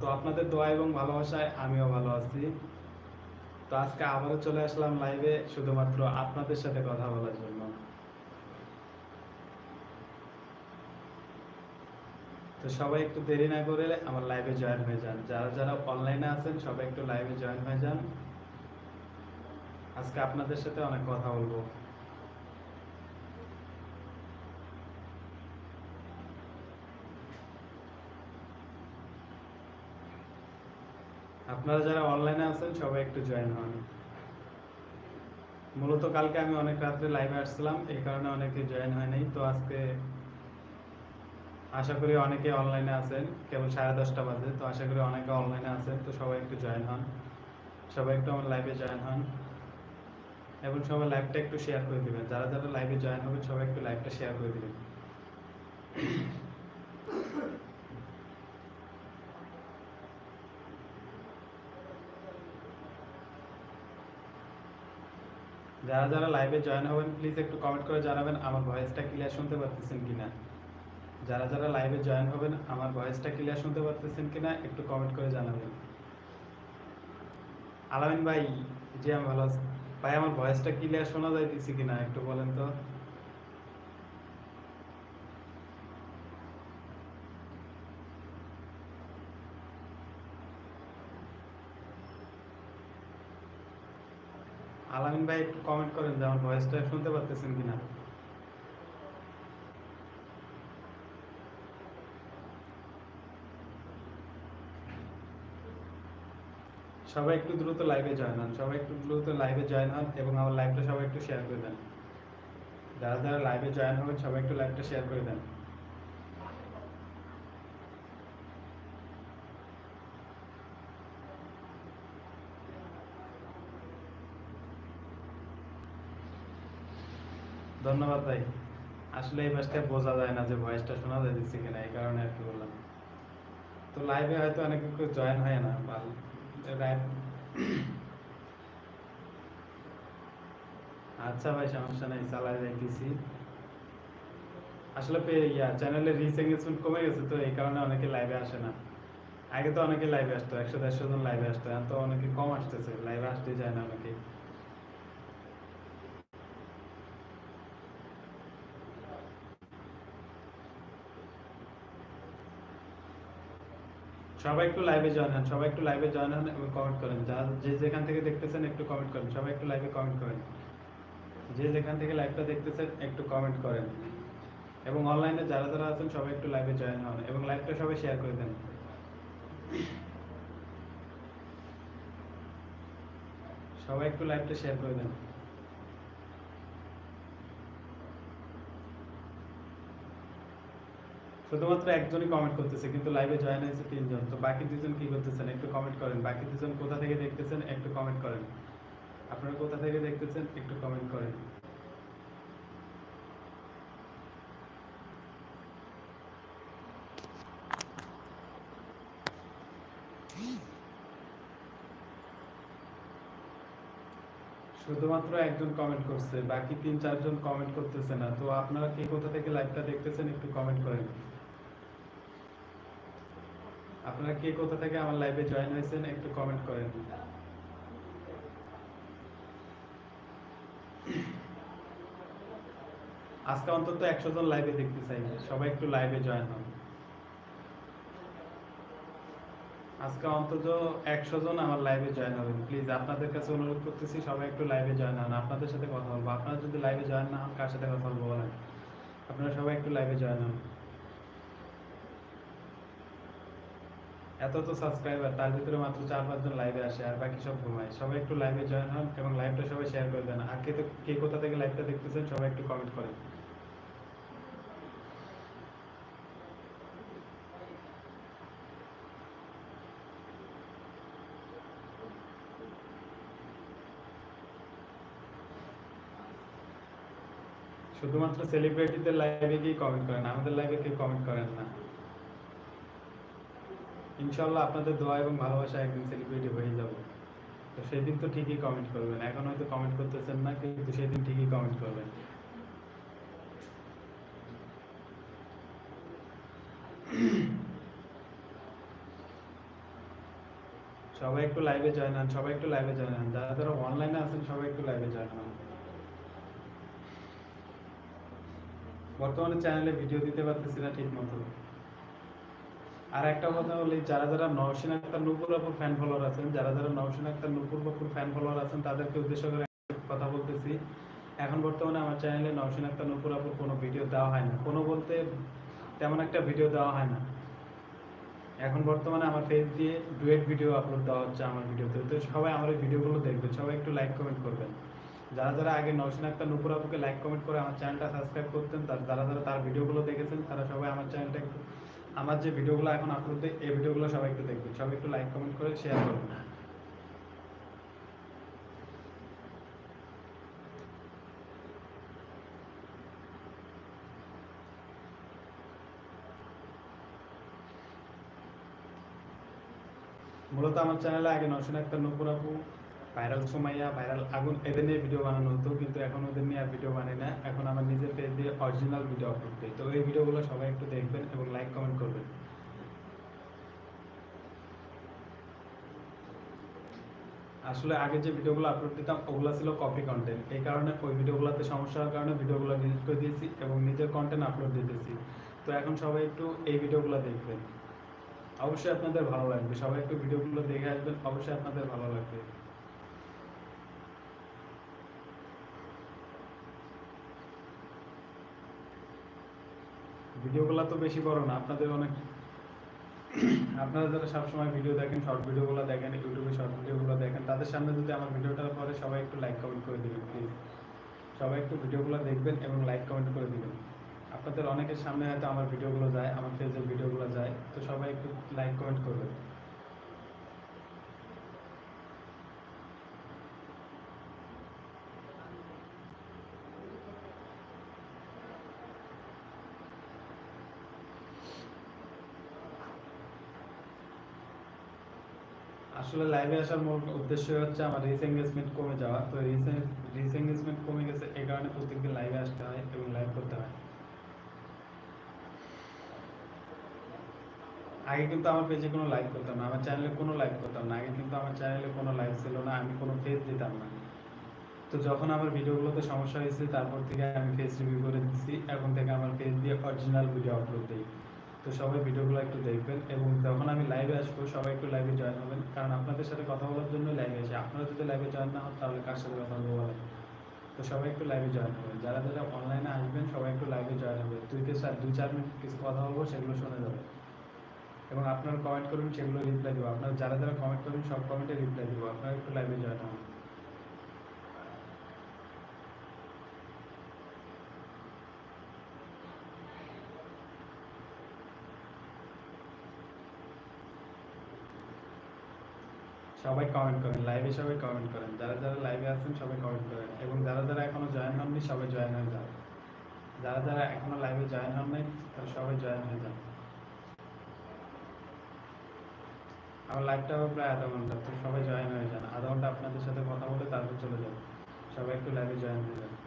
তো আপনাদের দোয়া এবং ভালোবাসায় আমিও ভালো আছি। তো আজকে আবারও চলে আসলাম লাইভে শুধুমাত্র আপনাদের সাথে কথা বলার জন্য। তো সবাই একটু দেরি না করে আমার লাইভে জয়েন হয়ে যান। যারা যারা অনলাইনে আছেন, সবাই একটু লাইভে জয়েন হয়ে যান। আজকে আপনাদের সাথে অনেক কথা বলব। আপনারা যারা অনলাইনে আছেন, সবাই একটু জয়েন হন। মূলত কালকে আমি অনেক রাত্রে লাইভে আসছিলাম, এই কারণে অনেকে জয়েন হয় নাই। তো আজকে আশা করি অনেকে অনলাইনে আছেন, কেবল সাড়ে দশটা বাজে। তো আশা করি অনেকে অনলাইনে আছেন, তো সবাই একটু জয়েন হন। সবাই একটু আমার লাইভে জয়েন হন। এবং সবাই লাইভটা একটু শেয়ার করে দিবেন। যারা যারা লাইভে জয়েন হবেন, সবাই একটু লাইভটা শেয়ার করে দিবেন। যারা যারা লাইভে জয়েন হবেন প্লিজ একটু কমেন্ট করে জানাবেন, আমার ভয়েসটা ক্লিয়ার শুনতে পারতেছেন কিনা। যারা যারা লাইভে জয়েন হবেন, আমার ভয়েসটা ক্লিয়ার শুনতে পারতেছেন কিনা, একটু কমেন্ট করে জানাবেন। আলামিন ভাই, জি, আমি ভালো আছি। ভাই, আমার ভয়েসটা ক্লিয়ার শোনা যাইতেছে কিনা, একটু বলেন তো। আলামিন ভাই একটু কমেন্ট করেন যে আমার ভয়েসটা শুনতে পারতেছেন কিনা? সবাই একটু দ্রুত লাইভে জয়েন হন, সবাই একটু দ্রুত লাইভে জয়েন হন এবং আমার লাইভটা সবাই একটু শেয়ার করে দেন। যারা যারা লাইভে জয়েন হবেন, সবাই একটু লাইভটা শেয়ার করে দেন। ধন্যবাদ ভাই। আসলে এই পাশটা বোঝা যায় না যে ভয়েসটা শোনা যাইতেছে কিনা, এই কারণে আর কি বললাম। তো লাইভে হয়তো অনেকে কেউ জয়েন হয় না, বা আচ্ছা ভাই, সমস্যা নাই, চালাই যাইতেছি আসলে ইয়া চ্যানেলের রিচ এঙ্গেজমেন্ট কমে গেছে তো, এই কারণে অনেকে লাইভে আসে না। আগে তো অনেকে লাইভে আসতো, একশো দেড়শো জন লাইভে আসতো তো অনেকে কম আসতেছে লাইভে আসতে যায় না অনেকে। সবাই একটু লাইভে জয়েন হন, সবাই একটু লাইভে জয়েন হন এবং কমেন্ট করেন। যারা যে যেখান থেকে দেখতেছেন একটু কমেন্ট করেন, সবাই একটু লাইভে কমেন্ট করেন। যে যেখান থেকে লাইভটা দেখতেছেন একটু কমেন্ট করেন। এবং অনলাইনে যারা যারা আছেন, সবাই একটু লাইভে জয়েন হন এবং লাইভটা সবাই শেয়ার করে দেন। সবাই একটু লাইভটা শেয়ার করে দেন। শুধুমাত্র একজনই কমেন্ট করতেছে, কিন্তু লাইভে জয়েন হয়েছে তিনজন। তো বাকি দুজন কি করতেছেন? একটু কমেন্ট করেন। বাকি দুজন কোথা থেকে দেখতেছেন? একটু কমেন্ট করেন। আপনারা কোথা থেকে দেখতেছেন? একটু কমেন্ট করেন। শুধুমাত্র একজন কমেন্ট করছে, বাকি তিন চারজন কমেন্ট করতেছে না। তো আপনারা কে কোথা থেকে লাইভটা দেখতেছেন? একটু কমেন্ট করেন। আপনারা কে কোথা থেকে আমার লাইভে জয়েন হয়েছেন একটু কমেন্ট করেন। আজকে অন্তত একশো জন লাইভে দেখতে চাই। সবাই একটু লাইভে জয়েন হন। আজকে অন্তত একশো জন আমার লাইভে জয়েন হবেন। প্লিজ আপনাদের কাছে অনুরোধ করতেছি, সবাই একটু লাইভে জয়েন হন। আপনাদের সাথে কথা বলব। আপনারা যদি লাইভে জয়েন না হন, কার সাথে কথা বলব বলেন? আপনারা সবাই একটু লাইভে জয়েন হন। এত তো সাবস্ক্রাইবার তার ভিতরে মাত্র চার পাঁচজন লাইভে আসে, আর বাকি সব ঘুমায়। সবাই একটু লাইভে জয়েন হন এবং লাইভটা সবাই শেয়ার করে দেন। আর কে তো, কে কোথা থেকে লাইভটা দেখতেছেন, সবাই একটু কমেন্ট করেন। শুধুমাত্র সেলিব্রিটিদের লাইভে গিয়ে কমেন্ট করেন, আমাদের লাইভে কেউ কমেন্ট করেন না। ইনশাল্লাহ আপনাদের দোয়া এবং ভালোবাসা একদিন সেলিব্রিটি হয়ে যাব। তো সেদিন তো ঠিকই কমেন্ট করবেন। এখন হয়তো কমেন্ট করতেছেন না, কিন্তু সেদিন ঠিকই কমেন্ট করবেন। সবাই একটু লাইভে জয়েন হন, সবাই একটু লাইভে জয়েন হন। যারা যারা অনলাইনে আছেন, সবাই একটু লাইভে জয়েন হন। বর্তমানে চ্যানেলে ভিডিও দিতে পারতেছি না ঠিক মতো আর একটা কথা বলি, যারা যারা নওশিন আক্তার নুপুর বাপুর ফ্যান ফলোয়ার আছেন, যারা যারা নওশিন আক্তার নুপুর বাপুর ফ্যান ফলোয়ার আছেন, তাদেরকে উদ্দেশ্য করে কথা বলতেছি। এখন বর্তমানে আমার চ্যানেলে নওশিন আক্তার নুপুর বাপুর কোনো ভিডিও দেওয়া হয় না। কোনো বলতে তেমন একটা ভিডিও দেওয়া হয় না। এখন বর্তমানে আমার পেজ দিয়ে ডুয়েট ভিডিও আপলোড দেওয়া হচ্ছে আমার ভিডিওতে তো সবাই আমার ভিডিওগুলো দেখবেন। সবাই একটু লাইক কমেন্ট করবেন। যারা যারা আগে নওশিন আক্তার নুপুর আপুকে লাইক কমেন্ট করে আমার চ্যানেলটা সাবস্ক্রাইব করতেন, তার যারা যারা তার ভিডিওগুলো দেখেছেন, তারা সবাই আমার চ্যানেলটা একটু আমার যে ভিডিওগুলো এখন আপলোড দিই এই ভিডিওগুলো সবাই একটু দেখবেন। সবাই একটু লাইক কমেন্ট করে শেয়ার করবেন। মূলত আমার চ্যানেলে আগে নশন আক্তার নপুর আপু ভাইরাল সুমাইয়া ভাইরাল আগুন এদের নিয়ে ভিডিও বানানো হতো, কিন্তু এখন ওদের নিয়ে আর ভিডিও বানাই না। এখন আমার নিজের পেজ দিয়ে অরিজিনাল ভিডিও আপলোড দিই তো এই ভিডিওগুলো সবাই একটু দেখবেন এবং লাইক কমেন্ট করবেন। আসলে আগে যে ভিডিওগুলো আপলোড দিতাম, ওগুলো ছিল কপি কন্টেন্ট এই কারণে ওই ভিডিওগুলোতে সমস্যা হওয়ার কারণে ভিডিওগুলো ডিলিট করে দিয়েছি এবং নিজের কন্টেন্ট আপলোড দিতেছি। তো এখন সবাই একটু এই ভিডিওগুলো দেখবেন। অবশ্যই আপনাদের ভালো লাগবে। সবাই একটু ভিডিওগুলো দেখে আসবেন, অবশ্যই আপনাদের ভালো লাগবে। ভিডিওগুলো তো বেশি বড় না, আপনাদের অনেক আপনারা যারা সবসময় ভিডিও দেখেন শর্ট ভিডিওগুলো দেখেন, ইউটিউবে শর্ট ভিডিওগুলো দেখেন, তাদের সামনে যদি আমার ভিডিওটা পরে সবাই একটু লাইক কমেন্ট করে দিবেন প্লিজ সবাই একটু ভিডিওগুলো দেখবেন এবং লাইক কমেন্ট করে দেবেন। আপনাদের অনেকের সামনে হয়তো আমার ভিডিওগুলো যায়, আমার পেজের ভিডিওগুলো যায়, তো সবাই একটু লাইক কমেন্ট করবেন। আসলে লাইভে আসার মূল উদ্দেশ্য হচ্ছে আমার রিচ এঙ্গেজমেন্ট কমে যাওয়া। তো রিচ এঙ্গেজমেন্ট কমে গেছে এই কারণে প্রত্যেকদিন লাইভে আসতে হয় এবং লাইভ করতে হয়। আগে কিন্তু আমার পেজে কোনো লাইভ করতাম না, আমার চ্যানেলে কোনো লাইভ করতাম না। আগে কিন্তু আমার চ্যানেলে কোনো লাইভ ছিল না, আমি কোনো ফেস দিতাম না। তো যখন আমার ভিডিওগুলোতে সমস্যা হয়েছে, তারপর থেকে আমি ফেস রিভিউ করে দিচ্ছি এখন থেকে আমার ফেস দিয়ে অরিজিনাল ভিডিও আপলোড দিই। তো সবাই ভিডিওগুলো একটু দেখবেন এবং যখন আমি লাইভে আসব সবাই একটু লাইভে জয়েন হবেন। কারণ আপনাদের সাথে কথা বলার জন্য লাইভে আসি আপনারা যদি লাইভে জয়েন না হন, তাহলে কার সাথে কথা বলব বলেন? তো সবাই একটু লাইভে জয়েন হবেন। যারা যারা অনলাইনে আসবেন, সবাই একটু লাইভে জয়েন হবে। দুই থেকে চার, দুই চার মিনিট কিছু কথা বলব, সেগুলো শুনে যাবে এবং আপনারা কমেন্ট করবেন সেগুলো রিপ্লাই দেবো। আপনারা যারা যারা কমেন্ট করবেন, সব কমেন্টে রিপ্লাই দেবো। আপনারা একটু লাইভে জয়েন হবেন। সবাই কমেন্ট করেন লাইভে সবাই কমেন্ট করেন। যারা যারা লাইভে আছেন, সবাই কমেন্ট করেন। এবং যারা যারা এখনও জয়েন হননি, সবাই জয়েন হয়ে যান। যারা যারা এখনও লাইভে জয়েন হন নাই, তারা সবাই জয়েন হয়ে যান। আমার লাইভটা প্রায় আধা ঘণ্টা, তো সবাই জয়েন হয়ে যান। আধা ঘণ্টা আপনাদের সাথে কথা বলে তারপর চলে যাব সবাই একটু লাইভে জয়েন হয়ে যান।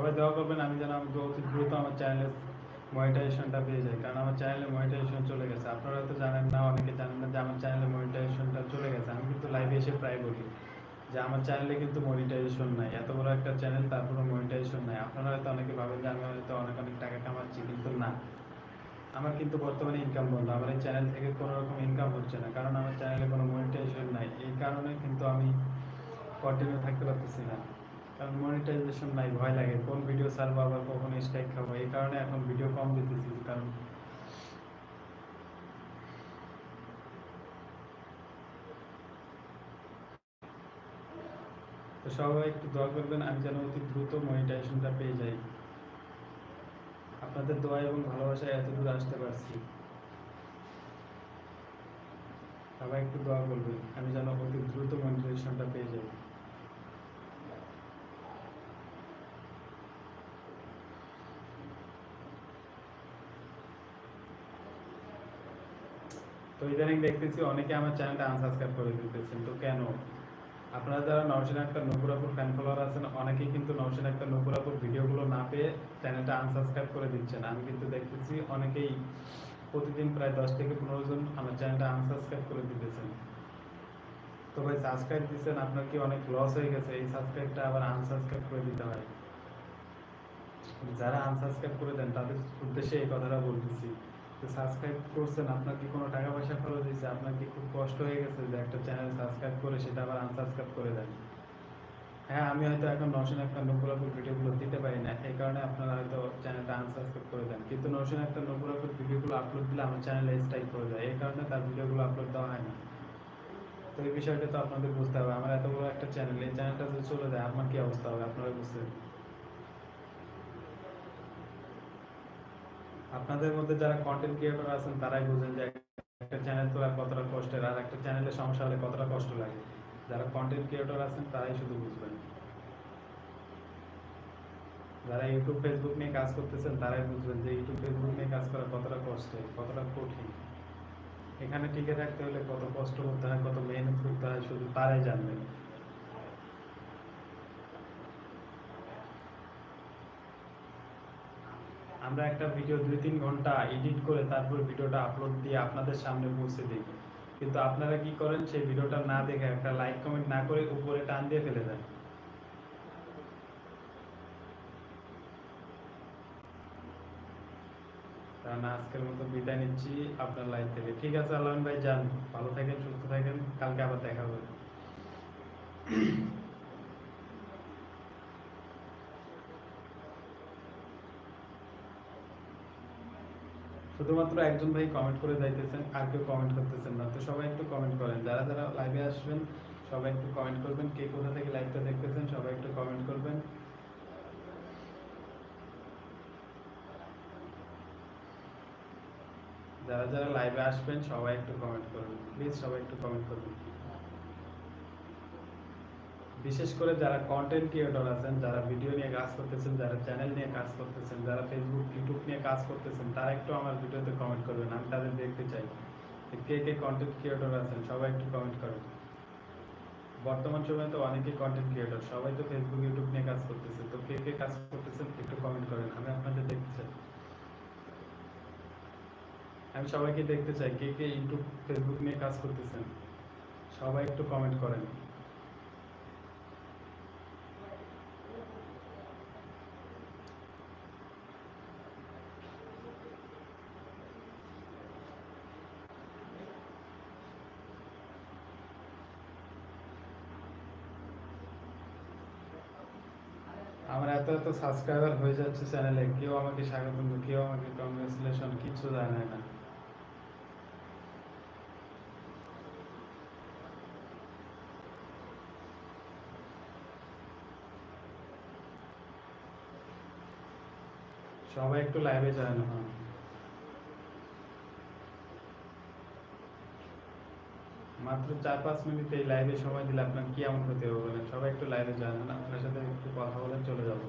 সবাই দোয়া করবেন, আমি যেন আমি অতি দ্রুত আমার চ্যানেলে মনিটাইজেশনটা পেয়ে যাই। কারণ আমার চ্যানেলে মনিটাইজেশন চলে গেছে। আপনারা তো জানেন না, অনেকে জানেন না যে আমার চ্যানেলে মনিটাইজেশনটা চলে গেছে। আমি কিন্তু লাইভে এসে প্রায় বলি যে আমার চ্যানেলে কিন্তু মনিটাইজেশন নাই। এত বড় একটা চ্যানেল তারপরে মনিটাইজেশন নাই। আপনারা হয়তো অনেকে ভাবেন যে আমি হয়তো অনেক অনেক টাকা কামাচ্ছি, কিন্তু না। আমার কিন্তু বর্তমানে ইনকাম বন্ধ। আমার এই চ্যানেল থেকে কোনো রকম ইনকাম হচ্ছে না। কারণ আমার চ্যানেলে কোনো মনিটাইজেশন নাই। এই কারণে কিন্তু আমি কন্টিনিউ থাকতে পারতেছি না। কারণ মনিটাইজেশন নাই, ভয় লাগে। কোন ভিডিও ছাড়বো, আবার কখন স্ট্রাইক খাব? এই কারণে এখন ভিডিও কম দিতেছি কারণ তো সবাই একটু দোয়া করবেন, আমি যেন অতি দ্রুত মনিটাইজেশনটা পেয়ে যাই। আপনাদের দোয়া এবং ভালোবাসায় এত দূর আসতে পারছি। সবাই একটু দোয়া করবেন, আমি যেন অতি দ্রুত মনিটাইজেশনটা পেয়ে যাই। তো ইদানিং দেখতেছি অনেকে আমার চ্যানেলটা আনসাবস্ক্রাইব করে দিতেছেন। তো কেন? আপনারা যারা নওশিন আক্তার নকুরাপুর ফ্যান ফলোয়ার আছেন, অনেকেই কিন্তু নওশিন আক্তার নকুরাপুর ভিডিওগুলো না পেয়ে চ্যানেলটা আনসাবস্ক্রাইব করে দিচ্ছেন। আমি কিন্তু দেখতেছি অনেকেই প্রতিদিন প্রায় দশ থেকে পনেরো জন আমার চ্যানেলটা আনসাবস্ক্রাইব করে দিতেছেন। তো ভাই সাবস্ক্রাইব দিচ্ছেন আপনার কি অনেক লস হয়ে গেছে? এই সাবস্ক্রাইবটা আবার আনসাবস্ক্রাইব করে দিতে হয়। যারা আনসাবস্ক্রাইব করে দেন, তাদের উদ্দেশ্যে এই কথাটা বলতেছি। সাবস্ক্রাইব করছেন, আপনার কি কোনো টাকা পয়সা খরচ হয়েছে? আপনার কি খুব কষ্ট হয়ে গেছে যে একটা চ্যানেল সাবস্ক্রাইব করে সেটা আবার আনসাবস্ক্রাইব করে দেন? হ্যাঁ আমি হয়তো এখন নশন একটা নকুরাপুর ভিডিওগুলো দিতে পারি না, এই কারণে আপনারা হয়তো চ্যানেলটা আনসাবস্ক্রাইব করে দেন। কিন্তু নশন একটা নকুরাপুর ভিডিওগুলো আপলোড দিলে আমার চ্যানেলে স্ট্রাইক করে যায় এই কারণে তার ভিডিওগুলো আপলোড দেওয়া হয় না। তো এই বিষয়টা তো আপনাদের বুঝতে হবে, আমার এত বড় একটা চ্যানেল এই চ্যানেলটা যদি চলে যায় আমার কি অবস্থা হবে? আপনারা বুঝতে আপনাদের মধ্যে যারা কন্টেন্ট ক্রিয়েটর আছেন, তারাই বুঝেন যে একটা চ্যানেল তোলা কতটা কষ্টের, আর একটা চ্যানেলে সমস্যা হলে কতটা কষ্ট লাগে। যারা কন্টেন্ট ক্রিয়েটর আছেন, তারাই শুধু বুঝবেন। যারা ইউটিউব ফেসবুক নিয়ে কাজ করতেছেন, তারাই বুঝবেন যে ইউটিউব ফেসবুক নিয়ে কাজ করা কতটা কষ্টের, কতটা কঠিন। এখানে টিকে থাকতে হলে কত কষ্ট করতে হয়, কত মেহনত করতে হয়, শুধু তারাই জানবেন। আমরা একটা ভিডিও দুই তিন ঘণ্টা এডিট করে তারপর ভিডিওটা আপলোড দিয়ে আপনাদের সামনে পৌঁছে দিই। কিন্তু আপনারা কি করেন, সেই ভিডিওটা না দেখে একটা লাইক কমেন্ট না করে উপরে টান দিয়ে ফেলে দেন। আজকের মতো বিদায় নিচ্ছি আপনার লাইফ থেকে। ঠিক আছে আল্লাহ ভাই, যান। ভালো থাকেন, সুস্থ থাকেন। কালকে আবার দেখা হবে। শুধুমাত্র একজন ভাই কমেন্ট করে যাইতেছেন, আর কেউ কমেন্ট করতেছেন না। তো সবাই একটু কমেন্ট করেন। যারা যারা লাইভে আসবেন, সবাই একটু কমেন্ট করবেন। কে কোথা থেকে লাইভটা দেখতেছেন, সবাই একটু কমেন্ট করবেন। যারা যারা লাইভে আসবেন, সবাই একটু কমেন্ট করবেন। প্লিজ সবাই একটু কমেন্ট করবেন। বিশেষ করে যারা কন্টেন্ট ক্রিয়েটর আছেন, যারা ভিডিও নিয়ে কাজ করতেছেন, যারা চ্যানেল নিয়ে কাজ করতেছেন, যারা ফেসবুক ইউটিউব নিয়ে কাজ করতেছেন, তারা একটু আমার ভিডিওতে কমেন্ট করবেন, আমি তাদের দেখতে চাই। কে কে কন্টেন্ট ক্রিয়েটর আছেন, সবাই একটু কমেন্ট করেন। বর্তমান সময়ে তো অনেকেই কন্টেন্ট ক্রিয়েটর সবাই তো ফেসবুক ইউটিউব নিয়ে কাজ করতেছে, তো কে কে কাজ করতেছেন একটু কমেন্ট করেন, আমি আপনাদের দেখতে চাই। আমি সবাইকে দেখতে চাই, কে কে ইউটিউব ফেসবুক নিয়ে কাজ করতেছেন, সবাই একটু কমেন্ট করেন আমার এত এত সাবস্ক্রাইবার হয়ে যাচ্ছে চ্যানেলে, কেউ আমাকে স্বাগত কেউ আমাকে কংগ্রেচুলেশন কিছু জানায় না। সবাই একটু লাইভে জয়েন হন। মাত্র চার পাঁচ মিনিট এই লাইভে সময় দিলে আপনার কি এমন ক্ষতি হবে বলেন? সবাই একটু লাইভে হন, আপনার সাথে একটু কথা বলে চলে যাব।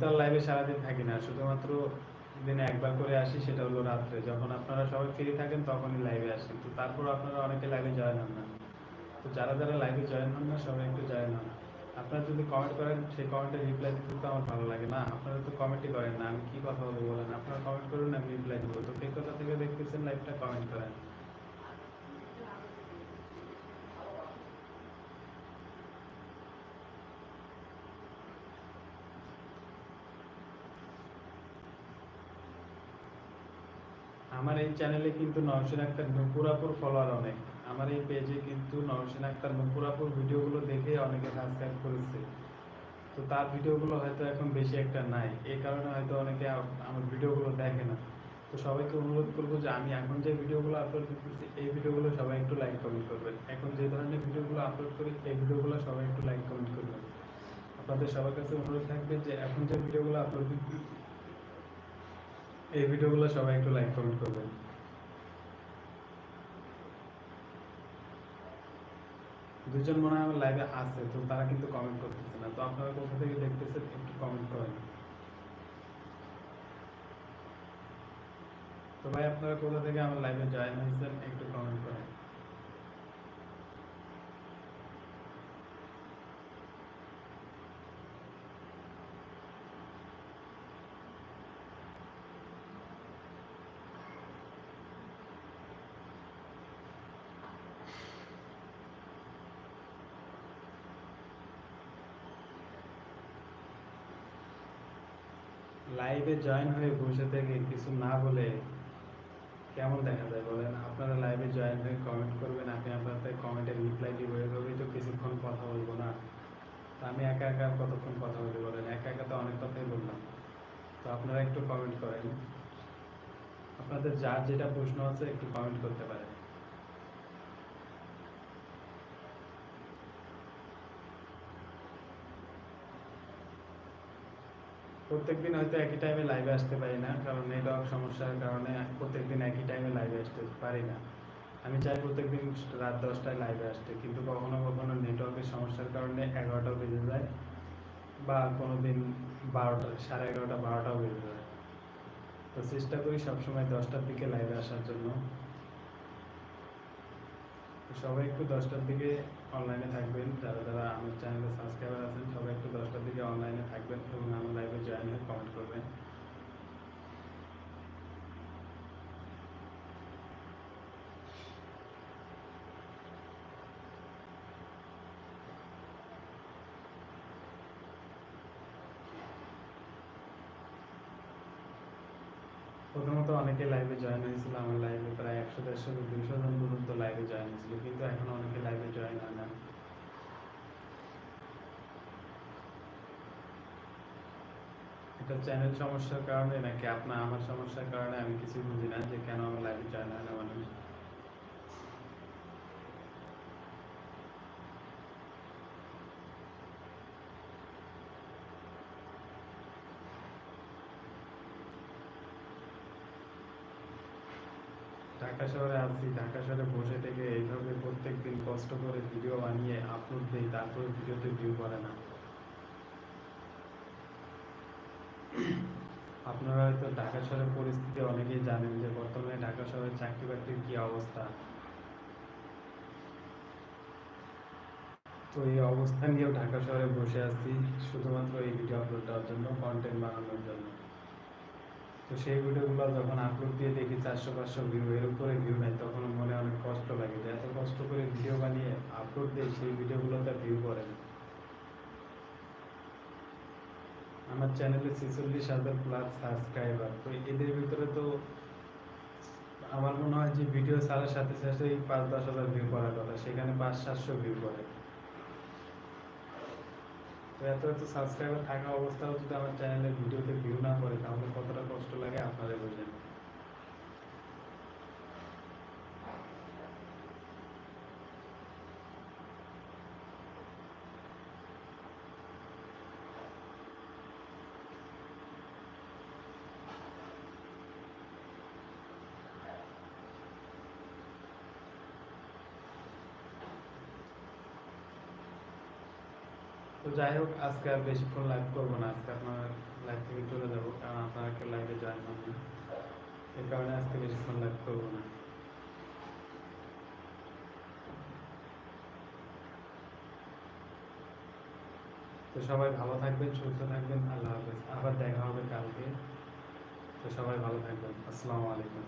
তো লাইভে সারাদিন থাকি না। শুধুমাত্র দিনে একবার করে আসি, সেটা হলো রাত্রে। যখন আপনারা সবাই ফ্রি থাকেন, তখনই লাইভে আসি। তো তারপর আপনারা অনেকে লাইভে জয়েন হন না। তো যারা যারা লাইভে জয়েন হন না, সবাই একটু জয়েন হন। আপনারা যদি কমেন্ট করেন, সেই কমেন্টের রিপ্লাই দিতে তো আমার ভালো লাগে না। আপনারা তো কমেন্টই করেন না। আমি কি কথা বলব বলেন? আপনারা কমেন্ট করুন, আমি রিপ্লাই দেবো। তো কে কোথা থেকে দেখতেছেন লাইভটা কমেন্ট করেন। আমার এই চ্যানেলে কিন্তু নওশিন আক্তার নুপুরাপুর ফলোয়ার অনেক। আমার এই পেজে কিন্তু নওশিন আক্তার নুপুরাপুর ভিডিওগুলো দেখে অনেকে সাবস্ক্রাইব করেছে। তো তার ভিডিওগুলো হয়তো এখন বেশি একটা নাই। এই কারণে হয়তো অনেকে আমার ভিডিওগুলো দেখে না। তো সবাইকে অনুরোধ করব যে আমি এখন যে ভিডিওগুলো আপলোড করতেছি, এই ভিডিওগুলো সবাই একটু লাইক কমেন্ট করবেন। এখন যে ধরনের ভিডিওগুলো আপলোড করি, এই ভিডিওগুলো সবাই একটু লাইক কমেন্ট করবেন। আপনাদের সবার কাছে অনুরোধ থাকবে যে এখন যে ভিডিওগুলো আপলোড এই ভিডিওগুলো সবাই একটু লাইক কমেন্ট করবেন। দুজন মনে হয় লাইভে আছে, তো তারা কিন্তু কমেন্ট করতেছে না। তো আপনারা কোথা থেকে দেখতেছেন, একটু কমেন্ট করেন। তো ভাই, আপনারা কোথা থেকে আমার লাইভে জয়েন হয়েছেন, একটু কমেন্ট করেন। লাইভে জয়েন হয়ে বসে থেকে কিছু না বলে, কেমন দেখা যায় বলেন? আপনারা লাইভে জয়েন হয়ে কমেন্ট করবেন, আমি আপনাদের কমেন্টের রিপ্লাই দিব। এভাবেই তো কিছুক্ষণ কথা বলব না। তো আমি একা একা কতক্ষণ কথা বলতে বলেন? একা একা তো অনেক কথাই বললাম। তো আপনারা একটু কমেন্ট করেন। আপনাদের যার যেটা প্রশ্ন আছে একটু কমেন্ট করতে পারেন। প্রত্যেকদিন হয়তো একই টাইমে লাইভে আসতে পারি না, কারণ নেটওয়ার্ক সমস্যার কারণে প্রত্যেকদিন একই টাইমে লাইভে আসতে পারি না। আমি চাই প্রত্যেকদিন রাত দশটায় লাইভে আসতে, কিন্তু কখনো কখনো নেটওয়ার্কের সমস্যার কারণে এগারোটাও বেজে যায় বা কোনো দিন বারোটা, সাড়ে এগারোটা, বারোটাও বেজে যায়। তো চেষ্টা করি সবসময় দশটার দিকে লাইভে আসার জন্য। সবাই একটু দশটার দিকে অনলাইনে থাকবেন। যারা যারা আমার চ্যানেলে সাবস্ক্রাইবার আছেন, সবাই একটু দশটার দিকে অনলাইনে থাকবেন এবং আমার লাইভে জয়েন হয়ে কমেন্ট করবেন। প্রথমত অনেকে লাইভে জয়েন হয়েছিল, আমার লাইভে প্রায় একশো দেড়শো দুশো জন পর্যন্ত লাইভে জয়েন হয়েছিল, কিন্তু এখন অনেকে লাইভে জয়েন হয় না। এটা চ্যানেল সমস্যার কারণে নাকি আপনার আমার সমস্যার কারণে আমি কিছু বুঝি না যে কেন আমার লাইভে জয়েন হয় না মানুষ ঢাকা শহরে আছি ঢাকা শহরে বসে থেকে এইভাবে প্রত্যেক দিন কষ্ট করে ভিডিও বানিয়ে আপলোড দিই, তারপরে ভিডিওতে ভিউ করে না। আপনারা হয়তো ঢাকা শহরের পরিস্থিতি অনেকেই জানেন যে বর্তমানে ঢাকা শহরের চাকরি বাকরির কি অবস্থা। তো এই অবস্থা নিয়েও ঢাকা শহরে বসে আছি, শুধুমাত্র এই ভিডিও আপলোড দেওয়ার জন্য কন্টেন্ট বানানোর জন্য। তো সেই ভিডিওগুলো যখন আপলোড দিয়ে দেখি চারশো, পাঁচশো ভিউ এর উপরে ভিউ নেই তখন মনে অনেক কষ্ট লাগে যে এত কষ্ট করে ভিডিও বানিয়ে আপলোড দিই সেই ভিডিওগুলোতে ভিউ করে না। আমার চ্যানেলে ছেচল্লিশ হাজার প্লাস সাবস্ক্রাইবার তো এদের ভিতরে তো আমার মনে হয় যে ভিডিও ছাড়ার সাথে সাথেই পাঁচ, দশ হাজার ভিউ করার কথা সেখানে পাঁচ, সাতশো ভিউ করে। তো এত এত সাবস্ক্রাইবার থাকা অবস্থাও যদি আমার চ্যানেলে ভিডিওতে ভিউ না করে, তাহলে কতটা কষ্ট লাগে আপনারা বুঝেন তো যাই হোক, আজকে আর বেশিক্ষণ লাইভ করব না। আজকে আপনার লাইভ থেকে চলে যাব, কারণ আপনারা লাইভে জয়েন হবেন এই কারণে আজকে বেশিক্ষণ লাইভ করব না। তো সবাই ভালো থাকবেন, সুস্থ থাকবেন, আল্লাহ হাফেজ। আবার দেখা হবে কালকে। তো সবাই ভালো থাকবেন। আসসালামু আলাইকুম।